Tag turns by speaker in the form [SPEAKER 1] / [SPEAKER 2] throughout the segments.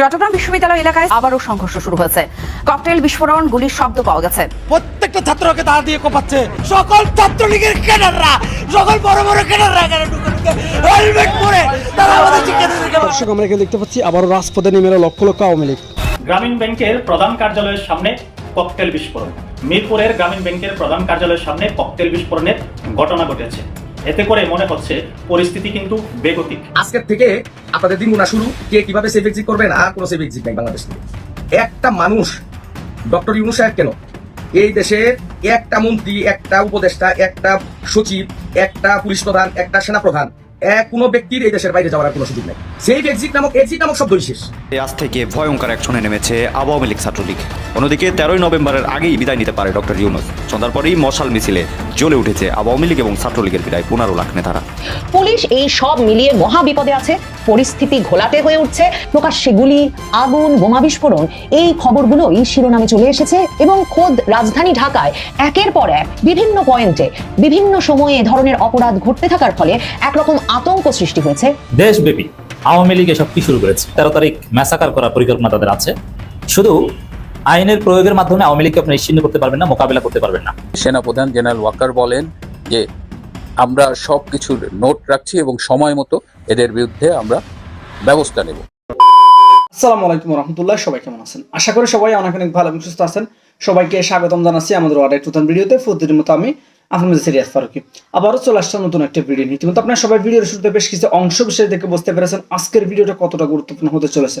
[SPEAKER 1] চট্টগ্রাম বিশ্ববিদ্যালয় এলাকায় আবারও সংঘর্ষ শুরু হয়েছে। ককটেল বিস্ফোরণ গুলির শব্দ পাওয়া গেছে।
[SPEAKER 2] প্রত্যেকটা ছাত্রকে দাঁড় দিয়ে কোপাচ্ছে। সকল ছাত্রলীগের ক্যাডাররা সকল বড় বড় ক্যাডাররা হেলমেট পরে তারা আমাদের
[SPEAKER 3] দর্শক আমরা এখানে দেখতে পাচ্ছি আবারও রাজপথে নেমে এলো লক্ষ লক্ষ আওয়ামী লীগ।
[SPEAKER 4] গ্রামীণ ব্যাংকের প্রধান কার্যালয়ের সামনে ককটেল বিস্ফোরণ। মিরপুরের গ্রামীণ ব্যাংকের প্রধান কার্যালয়ের সামনে ককটেল বিস্ফোরণের ঘটনা ঘটেছে। এতে করে মনে হচ্ছে পরিস্থিতি কিন্তু বেগতিক।
[SPEAKER 5] আজকের থেকে আপনাদের দিন গুণা শুরু, কে কীভাবে সেভ এক্সিট করবেন আর কোনো সেভ এক্সিট নাই বাংলাদেশ থেকে। একটা মানুষ, ডক্টর ইউনু সাহেব কেন? এই দেশে একটা মন্ত্রী, একটা উপদেষ্টা, একটা সচিব, একটা পুলিশ প্রধান, একটা সেনা প্রধান কোনো ব্যক্তির এই দেশের বাইরে যাওয়ার কোনো সুযোগ নেই। এক্সিট নামক এক্সিট নামক শব্দই শেষ।
[SPEAKER 6] আজ থেকে ভয়ঙ্কর অ্যাকশনে নেমেছে আওয়ামী লীগ ছাত্রলীগ। অন্যদিকে তেরোই নভেম্বরের আগেই বিদায় নিতে পারে ডক্টর ইউনুস। সন্ধ্যার পরেই মশাল মিছিলে জ্বলে উঠেছে আওয়ামী লীগ এবং ছাত্রলীগের বিদায় পনেরো লাখ নেতারা।
[SPEAKER 7] পুলিশ এই সব মিলিয়ে মহা বিপদে আছে। পরিস্থিতি ঘোলাটে হয়ে উঠছে। প্রকাশ্যে গুলি আগুন বোমা বিস্ফোরণ এই খবরগুলোই শিরোনামে চলে এসেছে এবং খোদ রাজধানী ঢাকায় একের পর এক বিভিন্ন পয়েন্টে বিভিন্ন সময়ে এ ধরনের অপরাধ ঘটতে থাকার ফলে একরকম আতঙ্ক সৃষ্টি হয়েছে।
[SPEAKER 8] দেশব্যাপী আওয়ামী লীগ এসব কি শুরু করেছে? তেরো তারিখ ম্যাসাকার করার পরিকল্পনা তাদের আছে। শুধু আইনের প্রয়োগের মাধ্যমে আওয়ামী লীগকে আপনি নিশ্চিন্ন করতে পারবেন না মোকাবিলা করতে পারবেন না।
[SPEAKER 9] সেনাপ্রধান জেনারেল ওয়াকার বলেন যে আমরা সব কিছুর নোট রাখছি এবং সময় মতো এদের বিরুদ্ধে আমরা ব্যবস্থা নেব।
[SPEAKER 3] আসসালামু আলাইকুম রহমতুল্লাহ সবাই কেমন আছেন? আশা করি সবাই অনেক অনেক ভালো এবং সুস্থ আছেন। সবাইকে স্বাগতম জানাচ্ছি আমাদের অর্ডার নতুন ভিডিওতে। প্রতিদিনের মতো আমি আপনাদের সিরিয়াস আবারও চলে আসছে নতুন একটা ভিডিও আপনার সবাই ভিডিওর শুরুতে বেশ কিছু অংশ বিষয় দেখে বুঝতে পেরেছেন আজকের ভিডিওটা কতটা গুরুত্বপূর্ণ হতে চলেছে।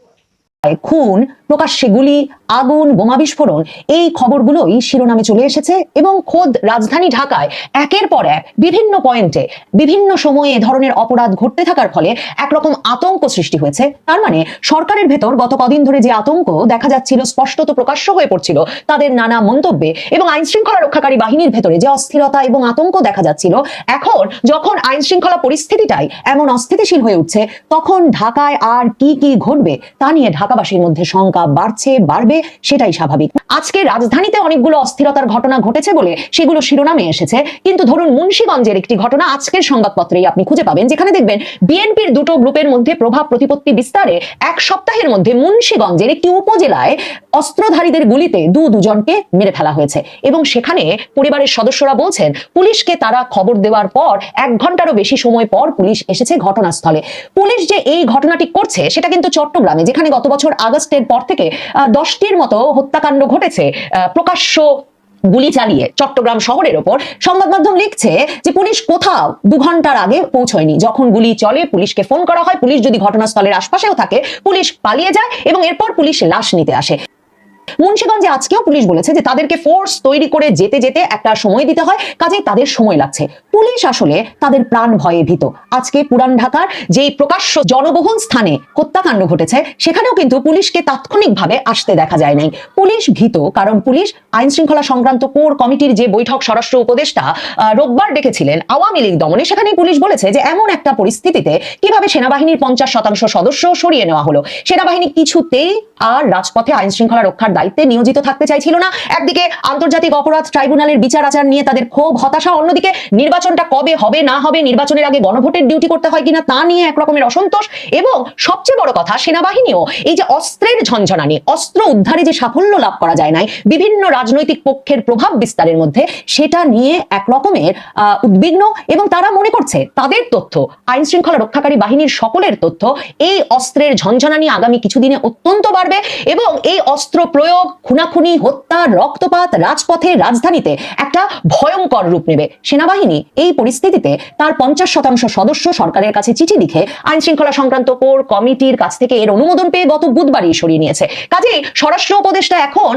[SPEAKER 7] খুন, প্রকাশ্যে গুলি, আগুন, বোমা বিস্ফোরণ, এই খবরগুলোই শিরোনামে চলে এসেছে এবং খোদ রাজধানী ঢাকায় একের পর এক বিভিন্ন পয়েন্টে বিভিন্ন সময়ে ধরনের অপরাধ ঘটতে থাকার ফলে একরকম আতঙ্ক সৃষ্টি হয়েছে। তার মানে সরকারের ভেতর গত কদিন ধরে যে আতঙ্ক দেখা যাচ্ছিল, স্পষ্টত প্রকাশ্য হয়ে পড়ছিল, তাদের নানা মন্তব্যে এবং আইন শৃঙ্খলা রক্ষাকারী বাহিনীর ভেতরে যে অস্থিরতা এবং আতঙ্ক দেখা যাচ্ছিল, এখন যখন আইন শৃঙ্খলা পরিস্থিতিটাই এমন অস্থিতিশীল হয়ে উঠছে, তখন ঢাকায় আর কি কি ঘটবে তা নিয়ে ঢাকাবাসীর মধ্যে শঙ্কা বাড়ছে, বাড়বে, সেটাই স্বাভাবিক। আজকে রাজধানীতে অনেকগুলো অস্থিরতার ঘটনা ঘটেছে বলে সেগুলো শিরোনামে এসেছে। কিন্তু ধরুন মুন্সীগঞ্জের একটি ঘটনা আজকের সংবাদপত্রেই আপনি খুঁজে পাবেন, যেখানে দেখবেন বিএনপির দুটো গ্রুপের মধ্যে প্রভাব প্রতিপত্তি বিস্তারে এক সপ্তাহের মধ্যে মুন্সীগঞ্জের একটি উপজেলায় অস্ত্রধারীদের গুলিতে দু দুজনকে মেরে ফেলা হয়েছে। এবং সেখানে পরিবারের সদস্যরা বলছেন, পুলিশকে তারা খবর দেওয়ার পর এক ঘন্টারও বেশি সময় পর পুলিশ এসেছে ঘটনাস্থলে। পুলিশ যে এই ঘটনাটি করছে, সেটা কিন্তু চট্টগ্রামে, যেখানে গত বছর আগস্টের পর থেকে দশটির মতো হত্যাকাণ্ড ঘটেছে প্রকাশ্য গুলি চালিয়ে চট্টগ্রাম শহরের ওপর। সংবাদ মাধ্যম লিখছে যে পুলিশ কোথাও দু ঘণ্টার আগে পৌঁছয়নি। যখন গুলি চলে, পুলিশকে ফোন করা হয়। পুলিশ যদি ঘটনাস্থলের আশপাশেও থাকে, পুলিশ পালিয়ে যায় এবং এরপর পুলিশ লাশ নিতে আসে। মুন্সিগঞ্জে আজকেও পুলিশ বলেছে যে তাদেরকে ফোর্স তৈরি করে যেতে যেতে একটা সময় দিতে হয়, কাজেই তাদের সময় লাগছে। পুলিশ আসলে তাদের প্রাণ ভয়ে ভীত। আজকে পুরান ঢাকার যেই প্রকাশ্য জনবহুল স্থানে হত্যাকাণ্ড ঘটেছে, সেখানেও কিন্তু পুলিশকে তাৎক্ষণিকভাবে আসতে দেখা যায় নাই পুলিশ ভীত, কারণ পুলিশ আইন শৃঙ্খলা সংক্রান্ত কোর কমিটির যে বৈঠক স্বরাষ্ট্র উপদেষ্টা রোববার ডেকেছিলেন আওয়ামী লীগ দমনে। সেখানে পুলিশ বলেছে যে এমন একটা পরিস্থিতিতে কীভাবে সেনাবাহিনীর পঞ্চাশ শতাংশ সদস্য সরিয়ে নেওয়া হলো। সেনাবাহিনী কিছুতেই আর রাজপথে আইন শৃঙ্খলা রক্ষার দায়িত্বে নিয়োজিত থাকতে চাইছিল না। একদিকে আন্তর্জাতিক অপরাধ ট্রাইব্যুনালের বিচার আচার নিয়ে তাদের ক্ষোভ হতাশা অন্যদিকে নির্বাচনটা কবে হবে না হবে নির্বাচনের আগে গণভোটের ডিউটি করতে হয় কিনা তা নিয়ে এক রকমের অসন্তোষ। এবং সবচেয়ে বড় কথা সেনাবাহিনীও এই যে অস্ত্রের ঝঞ্ঝনানি অস্ত্র উদ্ধারে যে সাফল্য লাভ করা যায় নাই বিভিন্ন রাজনৈতিক পক্ষের প্রভাব বিস্তারের মধ্যে সেটা নিয়ে এক রকমের আহ, উদ্বিগ্ন এবং তারা মনে করছে তাদের তথ্য আইন শৃঙ্খলা রক্ষাকারী বাহিনীর সকলের তথ্য এই অস্ত্রের ঝঞ্ঝনানি আগামী কিছুদিনে অত্যন্ত বাড়বে। এবং এই অস্ত্র প্রয়োগ প্রয়োগ, খুনাখুনি, হত্যা, রক্তপাত রাজপথে, রাজধানীতে একটা ভয়ঙ্কর রূপ নেবে। সেনাবাহিনী এই পরিস্থিতিতে তার পঞ্চাশ শতাংশ সদস্য সরকারের কাছে চিঠি লিখে আইন শৃঙ্খলা সংক্রান্ত কোর কমিটির কাছ থেকে এর অনুমোদন পেয়ে গত বুধবারই সরিয়ে নিয়েছে। কাজেই স্বরাষ্ট্র উপদেষ্টা এখন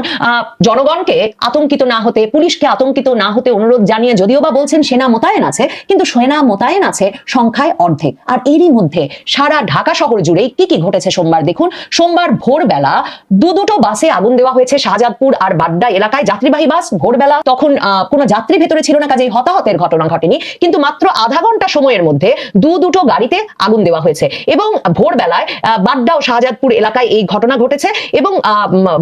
[SPEAKER 7] জনগণকে আতঙ্কিত না হতে, পুলিশকে আতঙ্কিত না হতে অনুরোধ জানিয়ে যদিও বা বলছেন সেনা মোতায়েন আছে, কিন্তু সেনা মোতায়েন আছে সংখ্যায় অর্ধেক। আর এরই মধ্যে সারা ঢাকা শহর জুড়েই কি কি ঘটেছে সোমবার দেখুন। সোমবার ভোরবেলা দু দুটো বাসে আগুন দেওয়া হয়েছে শাহজাদপুর আর বাড্ডা এলাকায় যাত্রীবাহী বাস ভোরবেলা। তখন কোনো যাত্রী ভেতরে ছিল না, কাজেই হতাহতের ঘটনা ঘটেনি। কিন্তু মাত্র আধা ঘণ্টা সময়ের মধ্যে দু দুটো গাড়িতে আগুন দেওয়া হয়েছে এবং ভোরবেলায় বাড্ডা ও শাহজাদপুর এলাকায় এই ঘটনা ঘটেছে এবং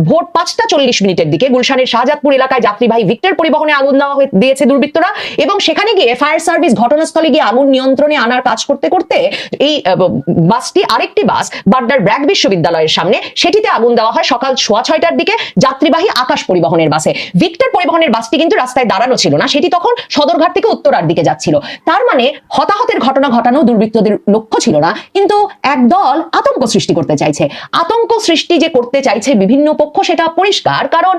[SPEAKER 7] ভোর পাঁচটা চল্লিশ মিনিটের দিকে গুলশানের শাহজাদপুর এলাকায় যাত্রীবাহী ভিক্টর পরিবহনে আগুন দেওয়া দিয়েছে দুর্বৃত্তরা এবং সেখানে গিয়ে ফায়ার সার্ভিস ঘটনাস্থলে গিয়ে আগুন নিয়ন্ত্রণে আনার কাজ করতে করতে এই বাসটি আরেকটি বাস বাড্ডার ব্র্যাক বিশ্ববিদ্যালয়ের সামনে, সেটিতে আগুন দেওয়া হয় সকাল সোয়া ছয়টার যাত্রীবাহী আকাশ পরিবহনের বাসে। ভিক্টর পরিবহনের বাসটি কিন্তু রাস্তায় দাঁড়ানো ছিল না, সেটি তখন সদরঘাট থেকে উত্তরার দিকে যাচ্ছিল। তার মানে হতাহতের ঘটনা ঘটানো দুর্বৃত্তদের লক্ষ্য ছিল না, কিন্তু একদল আতঙ্ক সৃষ্টি করতে চাইছে। আতঙ্ক সৃষ্টি যে করতে চাইছে বিভিন্ন পক্ষ সেটা পরিষ্কার, কারণ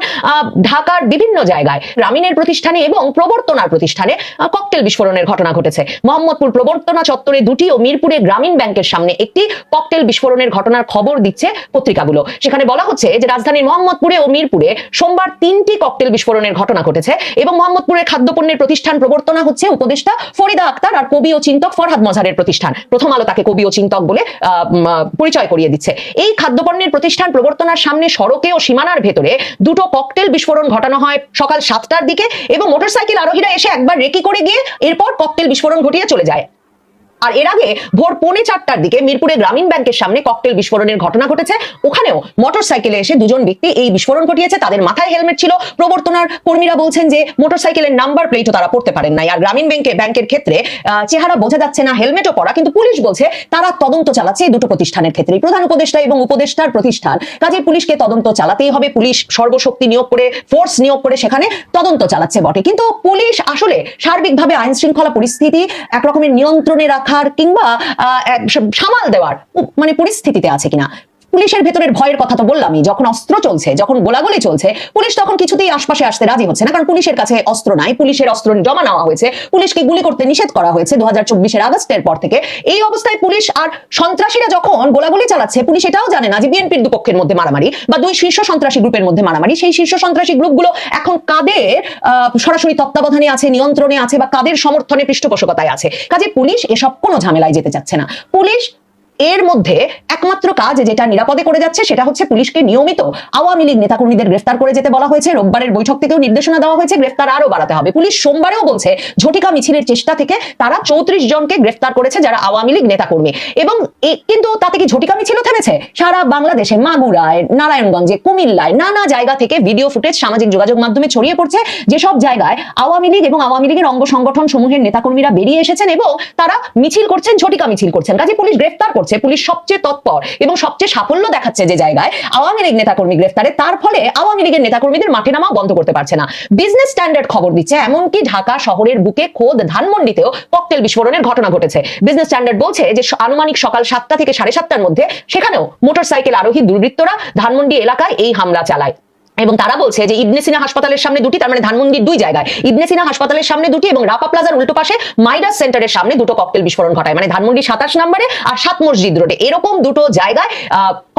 [SPEAKER 7] ঢাকার বিভিন্ন জায়গায় গ্রামীণের প্রতিষ্ঠানে এবং প্রবর্তনার প্রতিষ্ঠানে ককটেল বিস্ফোরণের ঘটনা ঘটেছে। মোহাম্মদপুর প্রবর্তনা চত্বরে দুটি ও মিরপুরে গ্রামীণ ব্যাংকের সামনে একটি ককটেল বিস্ফোরণের ঘটনার খবর দিচ্ছে পত্রিকাগুলো। সেখানে বলা হচ্ছে যে রাজধানীর মোহাম্মদপুরে ও মিরপুরে সোমবার তিনটি ককটেল বিস্ফোরণের ঘটনা ঘটেছে এবং মোহাম্মদপুরের খাদ্যপণ্যের প্রতিষ্ঠান প্রবর্তনা হচ্ছে উপদেষ্টা ফরিদা আক্তার আর কবি ও চিন্তক ফরহাদ মজারের প্রতিষ্ঠান। প্রথম আলো তাকে কবি ও চিন্তক বলে পরিচয় করিয়ে দিচ্ছে। এই খাদ্যপণ্যের প্রতিষ্ঠান প্রবর্তনার সামনে সড়কে ও সীমানার ভেতরে দুটো ককটেল বিস্ফোরণ ঘটানো হয় সকাল সাতটার দিকে এবং মোটরসাইকেল আরোহীরা এসে একবার রেকি করে গিয়ে এরপর ককটেল বিস্ফোরণ ঘটিয়ে চলে যায়। আর এর আগে ভোর পৌনে চারটার দিকে মিরপুরে গ্রামীণ ব্যাংকের সামনে ককটেল বিস্ফোরণের ঘটনা ঘটেছে। ওখানেও মোটরসাইকেলে এসে দুজন ব্যক্তি এই বিস্ফোরণ ঘটিয়েছে। তাদের মাথায় হেলমেট ছিল। প্রবর্তনার কর্মীরা বলছেন যে মোটরসাইকেলের নাম্বার প্লেটও তারা পড়তে পারেন নাই। আর গ্রামীণ ব্যাংকে ব্যাংকের ক্ষেত্রে চেহারা বোঝা যাচ্ছে না, হেলমেটও পরা, কিন্তু পুলিশ বলছে তারা তদন্ত চালাচ্ছে এই দুটো প্রতিষ্ঠানের ক্ষেত্রে। প্রধান উপদেষ্টা এবং উপদেষ্টার প্রতিষ্ঠান কাজে পুলিশকে তদন্ত চালাতেই হবে। পুলিশ সর্বশক্তি নিয়োগ করে, ফোর্স নিয়োগ করে সেখানে তদন্ত চালাচ্ছে বটে। কিন্তু পুলিশ আসলে সার্বিকভাবে আইন শৃঙ্খলা পরিস্থিতি একরকমের নিয়ন্ত্রণে রাখার কিংবা সামাল দেওয়ার মানে পরিস্থিতিতে আছে কিনা। পুলিশের ভেতরের ভয়ের কথা তো বললামই, যখন অস্ত্র চলছে, যখন গোলাগুলি চলছে, পুলিশ তখন কিছুতেই আশপাশে আসতে রাজি হচ্ছে না, কারণ পুলিশের কাছে অস্ত্র নাই, পুলিশের অস্ত্র জমা নেওয়া হয়েছে, পুলিশকে গুলি করতে নিষেধ করা হয়েছে দু হাজার চব্বিশের আগস্টের পর থেকে। এই অবস্থায় পুলিশ আর সন্ত্রাসীরা যখন গোলাগুলি চালাচ্ছে, পুলিশ এটাও জানে না যে বিএনপির দুপক্ষের মধ্যে মারামারি বা দুই শীর্ষ সন্ত্রাসী গ্রুপের মধ্যে মারামারি। সেই শীর্ষ সন্ত্রাসী গ্রুপগুলো এখন কাদের সরাসরি তত্ত্বাবধানে আছে, নিয়ন্ত্রণে আছে বা কাদের সমর্থনে পৃষ্ঠপোষকতায় আছে? কাজে পুলিশ এসব কোনো ঝামেলায় যেতে চাচ্ছে না। পুলিশ এর মধ্যে একমাত্র কাজ যেটা নিরাপদে করে যাচ্ছে সেটা হচ্ছে পুলিশকে নিয়মিত আওয়ামী লীগ নেতাকর্মীদের গ্রেফতার করে যেতে বলা হয়েছে। রোববারের বৈঠক থেকেও নির্দেশনা দেওয়া হয়েছে, গ্রেফতার আরও বাড়াতে হবে। পুলিশ সোমবারেও বলছে, ঝটিকা মিছিলের চেষ্টা থেকে তারা চৌত্রিশ জনকে গ্রেফতার করেছে যারা আওয়ামী লীগ নেতাকর্মী। এবং কিন্তু তাতে কি ঝটিকা মিছিলও থেমেছে? সারা বাংলাদেশে মাগুরায়, নারায়ণগঞ্জে, কুমিল্লায় নানা জায়গা থেকে ভিডিও ফুটেজ, সামাজিক যোগাযোগ মাধ্যমে ছড়িয়ে পড়ছে। যেসব জায়গায় আওয়ামী লীগ এবং আওয়ামী লীগের অঙ্গ সংগঠন সমূহের নেতাকর্মীরা বেরিয়ে এসেছেন এবং তারা মিছিল করছেন, ঝটিকা মিছিল করছেন। কাজে পুলিশ গ্রেফতার করছে, পুলিশ সবচেয়ে তৎপর এবং সবচেয়ে সাফল্য দেখাচ্ছে যে জায়গায় আওয়ামী লীগ নেতাকর্মী গ্রেফতারে, তার ফলে আওয়ামী লীগের নেতাকর্মীদের মাঠে নামা বন্ধ করতে পারছে না। বিজনেস স্ট্যান্ডার্ড খবর দিচ্ছে, এমনকি ঢাকা শহরের বুকে খোদ ধানমন্ডিতেও ককটেল বিস্ফোরণের ঘটনা ঘটেছে। বিজনেস স্ট্যান্ডার্ড বলছে যে আনুমানিক সকাল সাতটা থেকে সাড়ে সাতটার মধ্যে সেখানেও মোটরসাইকেল আরোহী দুর্বৃত্তরা ধানমন্ডি এলাকায় এই হামলা চালায়। এবং তারা বলছে যে ইবনে সিনা হাসপাতালের সামনে দুটি, তার মানে ধানমন্ডির দুই জায়গায়। ইবনে সিনা হাসপাতালের সামনে দুটি এবং রাপা প্লাজার উল্টো পাশে মাইডাস সেন্টারের সামনে দুটো ককটেল বিস্ফোরণ ঘটায়। মানে ধানমন্ডি সাতাশ নম্বরে আর সাত মসজিদ রোডে। এরকম দুটো জায়গায়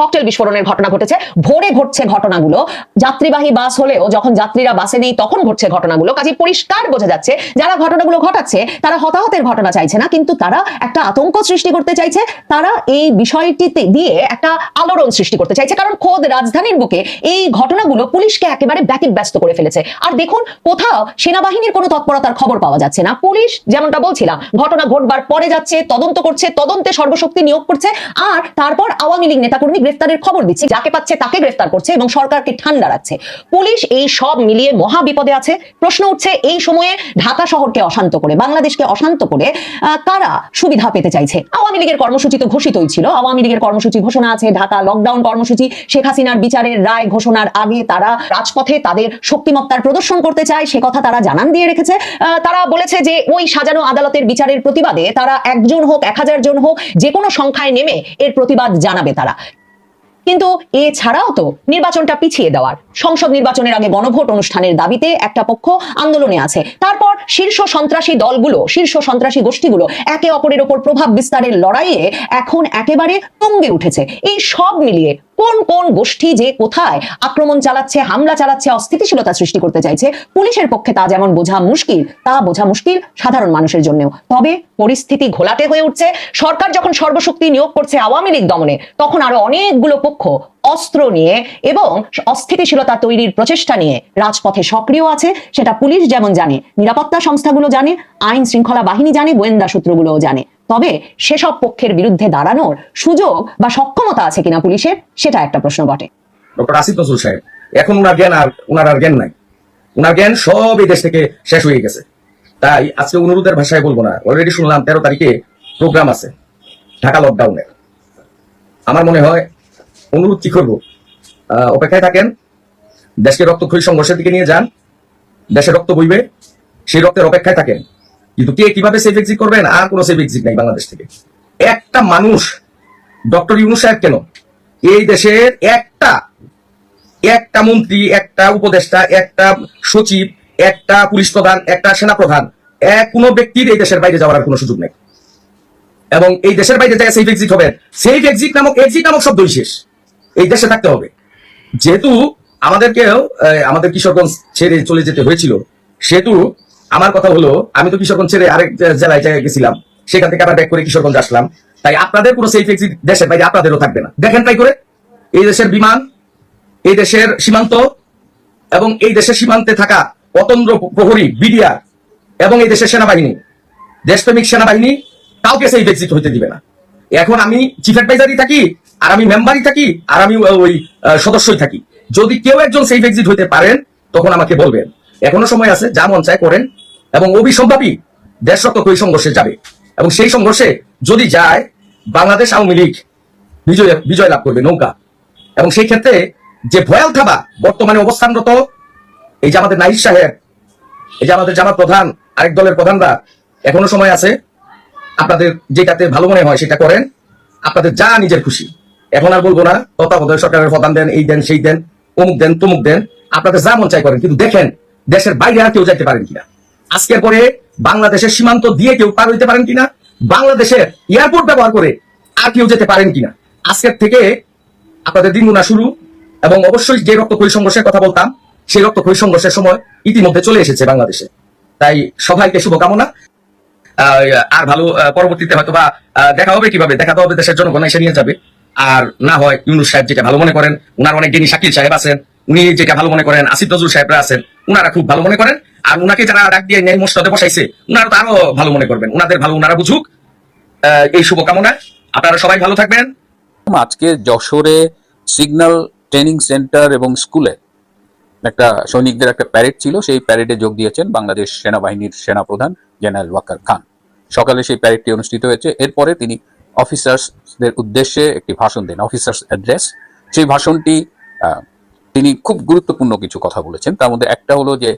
[SPEAKER 7] ককটেল বিস্ফোরণের ঘটনা ঘটেছে। ভোরে ঘটছে ঘটনাগুলো। যাত্রীবাহী বাস হলেও যখন যাত্রীরা বাসে নেই, তখন ঘটছে ঘটনাগুলো। কাজে পরিষ্কার বোঝা যাচ্ছে, যারা ঘটনাগুলো ঘটাচ্ছে, তারা হতাহতের ঘটনা চাইছে না, কিন্তু তারা একটা আতঙ্ক সৃষ্টি করতে চাইছে। তারা এই বিষয়টিতে দিয়ে একটা আলোড়ন সৃষ্টি করতে চাইছে। কারণ খোদ রাজধানীর বুকে এই ঘটনাগুলো পুলিশকে একেবারে ব্যতিত ব্যস্ত করে ফেলেছে। আর দেখুন, কোথাও সেনাবাহিনীর কোনো তৎপরতার খবর পাওয়া যাচ্ছে না। পুলিশ যেমনটা বলছিলাম, ঘটনা ঘটবার পরে যাচ্ছে, তদন্ত করছে, তদন্তে সর্বশক্তি নিয়োগ করছে, আর তারপর আওয়ামী লীগ নেতাকর্মী গ্রেফতারের খবর দিচ্ছে। যাকে পাচ্ছে তাকে গ্রেফতার করছে এবং সরকারকে ঠান্ডা রাখছে। পুলিশ এই সব মিলিয়ে মহা বিপদে আছে। প্রশ্ন উঠছে, এই সময়ে ঢাকা শহরকে অশান্ত করে, বাংলাদেশকে অশান্ত করে কারা সুবিধা পেতে চাইছে? আওয়ামী লীগের কর্মসূচি তো ঘোষিতই ছিল। আওয়ামী লীগের কর্মসূচি ঘোষণা আছে, ঢাকা লকডাউন কর্মসূচি, শেখ হাসিনার বিচারের রায় ঘোষণার আগে তারা রাজপথে তাদের শক্তিমত্তার প্রদর্শন করতে চায়, সে কথা তারা জানান দিয়ে রেখেছে। তারা বলেছে যে ওই সাজানো আদালতের বিচারের প্রতিবাদে তারা একজন হোক, এক হাজার জন হোক, যে কোনো সংখ্যায় নেমে এর প্রতিবাদ জানাবে তারা। কিন্তু এছাড়াও তো নির্বাচনটা পিছিয়ে দেওয়ার, সংসদ নির্বাচনের আগে গণভোট অনুষ্ঠানের দাবিতে একটা পক্ষ আন্দোলনে আছে। তারপর শীর্ষ সন্ত্রাসী দলগুলো, শীর্ষ সন্ত্রাসী গোষ্ঠীগুলো একে অপরের ওপর প্রভাব বিস্তারের লড়াইয়ে এখন একেবারে তুঙ্গে উঠেছে। এই সব মিলিয়ে কোন কোন গোষ্ঠী যে কোথায় আক্রমণ চালাচ্ছে, হামলা চালাচ্ছে, অস্থিতিশীলতা সৃষ্টি করতে চাইছে, পুলিশের পক্ষে তা যেমন বোঝা মুশকিল, তা বোঝা মুশকিল সাধারণ মানুষের জন্যও। তবে পরিস্থিতি ঘোলাটে হয়ে উঠছে। সরকার যখন সর্বশক্তি নিয়োগ করছে আওয়ামী লীগ দমনে, তখন আরও অনেকগুলো পক্ষ অস্ত্র নিয়ে এবং অস্থিতিশীলতা তৈরির প্রচেষ্টা নিয়ে রাজপথে সক্রিয় আছে, সেটা পুলিশ যেমন জানে, নিরাপত্তা সংস্থাগুলো জানে, আইন শৃঙ্খলা বাহিনী জানে, গোয়েন্দা সূত্রগুলোও জানে। তবে সেসব পক্ষের বিরুদ্ধে দাঁড়ানোর সুযোগ বা সক্ষমতা আছে কিনা পুলিশের, সেটা একটা প্রশ্ন বটে।
[SPEAKER 5] এখন উনার জ্ঞান আর, উনার আর জ্ঞান নাই। উনার জ্ঞান সব এই দেশ থেকে শেষ হয়ে গেছে। তাই আজকে অনুরোধের ভাষায় বলব না। অলরেডি শুনলাম তেরো তারিখে প্রোগ্রাম আছে, ঢাকা লকডাউনের আমার মনে হয় অনুরোধ কি করব? অপেক্ষায় থাকেন। দেশকে রক্তক্ষয়ী সংঘর্ষের দিকে নিয়ে যান। দেশে রক্ত বইবে, সেই রক্তের অপেক্ষায় থাকেন। কিন্তু কে কীভাবে সেফ এক্সিট করবেন? আর কোনো সেফ এক্সিট নাই বাংলাদেশ থেকে। একটা মানুষ, ডক্টর ইউনুস সাহেব কেন? এই দেশের একটা একটা মন্ত্রী, একটা উপদেষ্টা, একটা সচিব, একটা পুলিশ প্রধান, একটা সেনা প্রধান এক কোনো ব্যক্তির এই দেশের বাইরে যাওয়ার কোনো সুযোগ নেই। এবং এই দেশের বাইরে যায় সেফ এক্সিট হবে সেফ এক্সিট নামক এক্সিট নামক শব্দই শেষ। এই দেশে থাকতে হবে। যেহেতু আমাদেরকেও আমাদের কিশোরগঞ্জ ছেড়ে চলে যেতে হয়েছিল, সেহেতু আমার কথা হলো, আমি তো কিশোরগঞ্জ ছেড়ে আরেক জেলায় জায়গায় গেছিলাম। সেখান থেকে আবার ব্যাক করে কিশোরগঞ্জ আসলাম। তাই আপনাদের কোনো সেফ এক্সিট দেশের বাইরে আপনাদেরও থাকবে না। দেখেন ট্রাই করে, এই দেশের বিমান, এই দেশের সীমান্ত এবং এই দেশের সীমান্তে থাকা অতন্দ্র প্রহরী, বিডিআর এবং এই দেশের সেনাবাহিনী, দেশপ্রেমিক সেনাবাহিনী কাউকে সেই এক্সিট হইতে দিবে না। এখন আমি চিফ অ্যাডভাইজারই থাকি আর আমি মেম্বারই থাকি, আর আমি ওই সদস্যই থাকি। যদি কেউ একজন সেফ এক্সিট হইতে পারেন, তখন আমাকে বলবেন। এখনও সময় আছে, যা মন চায় করেন। এবং অভিসম্ভাবী দেশ ওই সংঘর্ষে যাবে। এবং সেই সংঘর্ষে যদি যায়, বাংলাদেশ আওয়ামী লীগ বিজয় বিজয় লাভ করবে নৌকা। এবং সেই ক্ষেত্রে যে ভয়াল থাবা বর্তমানে অবস্থানরত, এই যে আমাদের নাইস সাহেব, এই যে আমাদের জামাত প্রধান, আরেক দলের প্রধানরা, এখনও সময় আছে। আপনাদের যেটাতে ভালো মনে হয় সেটা করেন। আপনাদের যা নিজের খুশি। এখন আর বলব না, তত্ত্বাবধায়ক সরকারের প্রধান দেন, এই দেন, সেই দেন, অমুক দেন, তমুক দেন, আপনাদের যা মন চাই করেন, কিন্তু দেখেন, দেশের বাইরে আর কেউ যাইতে পারেন কিনা। আজকের পরে বাংলাদেশের সীমান্ত দিয়ে কেউ পার হইতে পারেন কিনা বাংলাদেশের এয়ারপোর্ট ব্যবহার করে আর কেউ যেতে পারেন কিনা। আজকের থেকে আপনাদের দিন গুণা শুরু, এবং অবশ্যই যে রক্তক্ষয়ী সংঘর্ষের কথা বলতাম, সেই রক্তক্ষয়ী সংঘর্ষের সময় ইতিমধ্যে চলে এসেছে বাংলাদেশে। তাই সবাইকে শুভকামনা। আর ভালো পরবর্তীতে হয়তো বা দেখা হবে কীভাবে, দেখা তো হবে দেশের জনগণ এসে নিয়ে যাবে। আর না হয় ইউনুস সাহেব যেটা ভালো মনে করেন, উনার অনেক জ্ঞানী শাকিল সাহেব আছেন, উনি যেটা ভালো মনে করেন, আসিফ নজরুল সাহেবরা আছেন, উনারা খুব ভালো মনে করেন। আর উনাকে যারা ডাক দিয়ে ন্যায় মস্তদে বসাইছে, উনারা তো আরও ভালো মনে করবেন। উনাদের ভালো উনারা বুঝুক। এই শুভকামনা। আপনারা সবাই ভালো থাকবেন।
[SPEAKER 9] আজকে যশোরে সিগন্যাল ট্রেনিং সেন্টার এবং স্কুলে একটা সৈনিকদের একটা প্যারেড ছিল। সেই প্যারেডে যোগ দিয়েছেন বাংলাদেশ সেনাবাহিনীর সেনাপ্রধান জেনারেল ওয়াকার খান। সকালে সেই প্যারেডটি অনুষ্ঠিত হয়েছে। এরপরে তিনি অফিসার্সদের উদ্দেশ্যে একটি ভাষণ দেন অফিসার্স অ্যাড্রেস সেই ভাষণটি তিনি খুব গুরুত্বপূর্ণ কিছু কথা বলেছেন। তার মধ্যে একটা হলো যে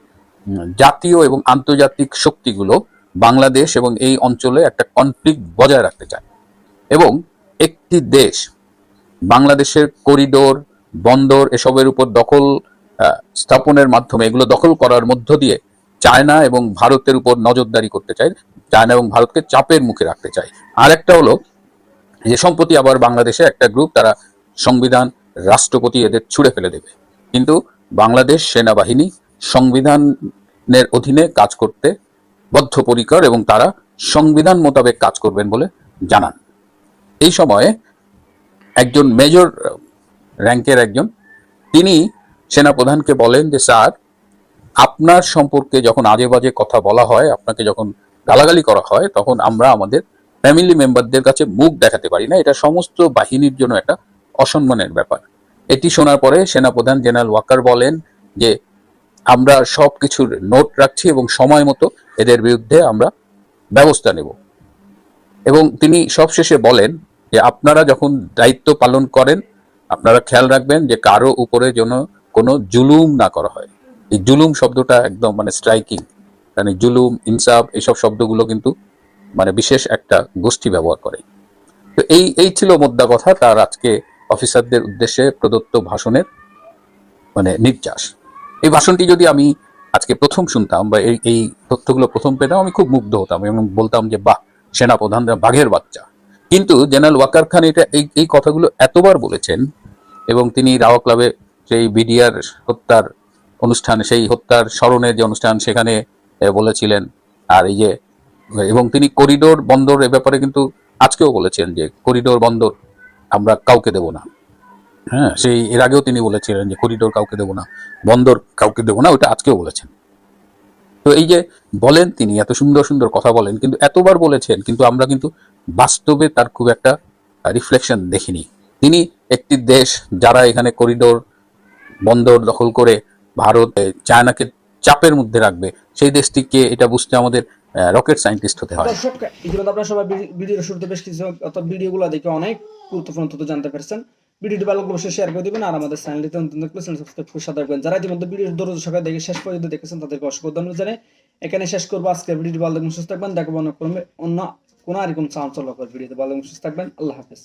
[SPEAKER 9] জাতীয় এবং আন্তর্জাতিক শক্তিগুলো বাংলাদেশ এবং এই অঞ্চলে একটা কনফ্লিক্ট বজায় রাখতে চায়। এবং একটি দেশ, বাংলাদেশের করিডোর বন্দর এসবের উপর দখল স্থাপনের মাধ্যমে এগুলো দখল করার মধ্য দিয়ে চায়না এবং ভারতের উপর নজরদারি করতে চায়। চায়না এবং ভারতকে চাপের মুখে রাখতে চায়। আর একটা হলো যে সম্প্রতি আবার বাংলাদেশে একটা গ্রুপ তারা সংবিধান রাষ্ট্রপতি এদের ছুড়ে ফেলে দেবে। কিন্তু বাংলাদেশ সেনাবাহিনী সংবিধানের অধীনে কাজ করতে বদ্ধপরিকর এবং তারা সংবিধান মোতাবেক কাজ করবেন বলে জানান। এই সময়ে একজন মেজর, র্যাঙ্কের একজন, তিনি সেনাপ্রধানকে বলেন যে, স্যার, আপনার সম্পর্কে যখন আজে বাজে কথা বলা হয়, আপনাকে যখন গালাগালি করা হয়, তখন আমরা আমাদের ফ্যামিলি মেম্বারদের কাছে মুখ দেখাতে পারি না। এটা সমস্ত বাহিনীর জন্য একটা অসম্মানের ব্যাপার। এটি শোনার পরে সেনাপ্রধান জেনারেল ওয়াকার বলেন যে, আমরা সব কিছুর নোট রাখছি এবং সময় মতো এদের বিরুদ্ধে আমরা ব্যবস্থা নেব। এবং তিনি সবশেষে বলেন যে, আপনারা যখন দায়িত্ব পালন করেন, আপনারা খেয়াল রাখবেন যে, কারও উপরে যেন কোনো জুলুম না করা হয়। এই জুলুম শব্দটা একদম মানে স্ট্রাইকিং মানে জুলুম, ইনসাফ এইসব শব্দগুলো কিন্তু মানে বিশেষ একটা গোষ্ঠী ব্যবহার করে। তো এই এই ছিল মোদ্দা কথা, তার আজকে অফিসারদের উদ্দেশ্যে প্রদত্ত ভাষণের মানে নির্যাস। এই ভাষণটি যদি আমি আজকে প্রথম শুনতাম বা এই এই তথ্যগুলো প্রথম পেতাম, আমি খুব মুগ্ধ হতাম এবং বলতাম যে, বাহ সেনাপ্রধান বাঘের বাচ্চা। কিন্তু জেনারেল ওয়াকার খান এটা, এই এই কথাগুলো এতবার বলেছেন এবং তিনি রাওয়া ক্লাবে সেই বিডিআর হত্যার অনুষ্ঠান, সেই হত্যার স্মরণের যে অনুষ্ঠান, সেখানে বলেছিলেন, আর এই যে এবং তিনি করিডোর বন্দর এ ব্যাপারে কিন্তু আজকেও বলেছেন যে করিডোর বন্দর আমরা কাউকে দেব না। হ্যাঁ সেই এর আগেও তিনি বলেছিলেন যে করিডোর কাউকে দেব না, বন্দর কাউকে দেব না ওটা আজকেও বলেছেন। তো এই যে বলেন তিনি, এত সুন্দর সুন্দর কথা বলেন, কিন্তু এতবার বলেছেন, কিন্তু আমরা কিন্তু বাস্তবে তার খুব একটা রিফ্লেকশন দেখিনি। তিনি একটি দেশ যারা এখানে করিডোর বন্দর দখল করে ভারত, চায়নাকে চাপের মধ্যে রাখবে, সেই দেশটিকে এটা বুঝতে আমাদের রকেট সায়েন্টিস্ট হতে হয়।
[SPEAKER 3] দর্শক, ইতিমধ্যে আপনারা সবাই ভিডিওর শুরুতে বেশ কিছু, অর্থাৎ ভিডিওগুলো দেখে অনেক গুরুত্বপূর্ণ তথ্য জানতে পেরেছেন। ভিডিওটি ভালো অবশ্যই শেয়ার করে দিবেন আর আমাদের চ্যানেলটিতে নতুন দেখলে চ্যানেল সাবস্ক্রাইব করে সাথে রাখবেন যারা ইতিমধ্যে ভিডিওর দরজ সবাই দেখে শেষ পর্যন্ত দেখেছেন, তাদেরকে অসংখ্য ধন্যবাদ জানাই। এখানে শেষ করব আজকে ভিডিওটি। ভালো লাগলে সুস্থ থাকবেন দেখব অন্য অন্য কোনো আর কোন চাঞ্চল্যকর ভিডিওতে ভালো লাগলে সুস্থ থাকবেন, আল্লাহ হাফেজ।